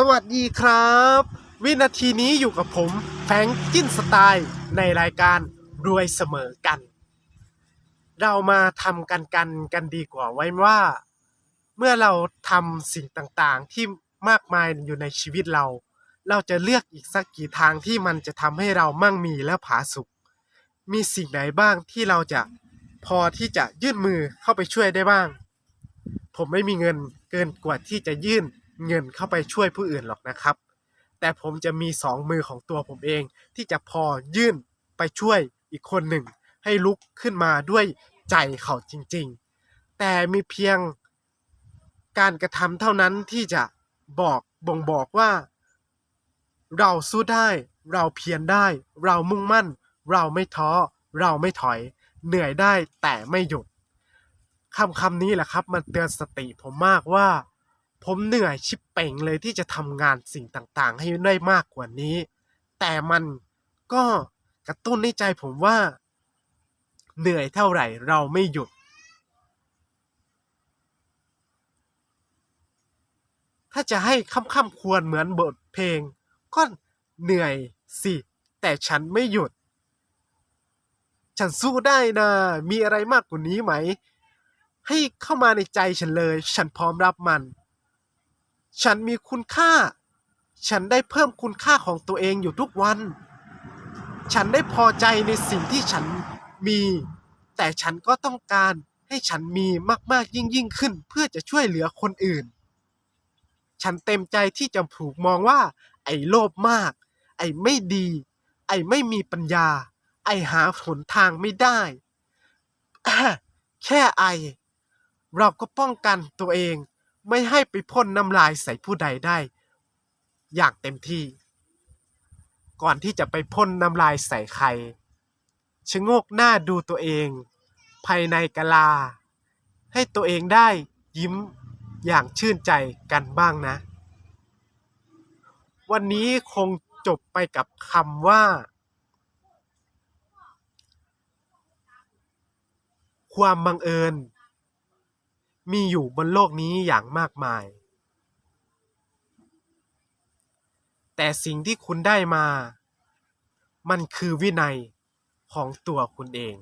สวัสดีครับ วินาทีนี้อยู่กับผมแฟงค์จิ้นสไตล์ในรายการรวยเสมอกัน เรามาทำกันกันกันดีกว่าไว้ว่า เมื่อเราทำสิ่งต่างๆ ที่มากมายอยู่ในชีวิตเรา เราจะเลือกอีกสักกี่ทางที่มันจะทำให้เรามั่งมีและผาสุกมีสิ่งไหนบ้างที่เราจะพอที่จะยื่นมือเข้าไปช่วยได้บ้าง ผมไม่มีเงินเกินกว่าที่จะยื่น เงินเข้าไปช่วยผู้อื่นหรอกนะครับ แต่ผมจะมีสองมือของตัวผมเอง ที่จะพอยื่นไปช่วยอีกคนหนึ่ง ให้ลุกขึ้นมาด้วยใจเขาจริงๆ แต่มีเพียงการกระทำเท่านั้นที่จะบอกบ่งบอกว่า เราสู้ได้ เราเพียรได้ เรามุ่งมั่น เราไม่ท้อ เราไม่ถอย เหนื่อยได้แต่ไม่หยุดคำคำนี้แหละครับ มันเตือนสติผมมากว่า ผมเหนื่อยชิบเป่งเลยที่จะทำงานสิ่งต่างๆ ให้ได้มากกว่านี้ แต่มันก็กระตุ้นในใจผมว่า เหนื่อยเท่าไหร่เราไม่หยุด ถ้าจะให้ค่ำค่ำควรเหมือนบทเพลง ก็เหนื่อยสิ แต่ฉันไม่หยุด ฉันสู้ได้นะ มีอะไรมากกว่านี้ไหม ให้เข้ามาในใจฉันเลย ฉันพร้อมรับมัน ฉันมีคุณค่า ฉันได้เพิ่มคุณค่าของตัวเองอยู่ทุกวัน ฉันได้พอใจในสิ่งที่ฉันมี แต่ฉันก็ต้องการให้ฉันมีมากๆยิ่งยิ่งขึ้นเพื่อจะช่วยเหลือคนอื่น ฉันเต็มใจที่จะถูกมองว่า ไอ้โลภมาก ไอ้ไม่ดี ไอ้ไม่มีปัญญา ไอ้หาหนทางไม่ได้ แค่ไอ เราก็ป้องกันตัวเอง ไม่ให้ไปพ่นน้ำลายใส่ผู้ใดได้ อย่างเต็มที่ ก่อนที่จะไปพ่นน้ำลายใส่ใครชะโงกหน้าดูตัวเอง ภายในกะลา ให้ตัวเองได้ยิ้มอย่างชื่นใจกันบ้างนะ วันนี้คงจบไปกับคำว่า ความบังเอิญ มีอยู่บนโลกนี้อย่างมากมาย แต่สิ่งที่คุณได้มา มันคือวินัยของตัวคุณเอง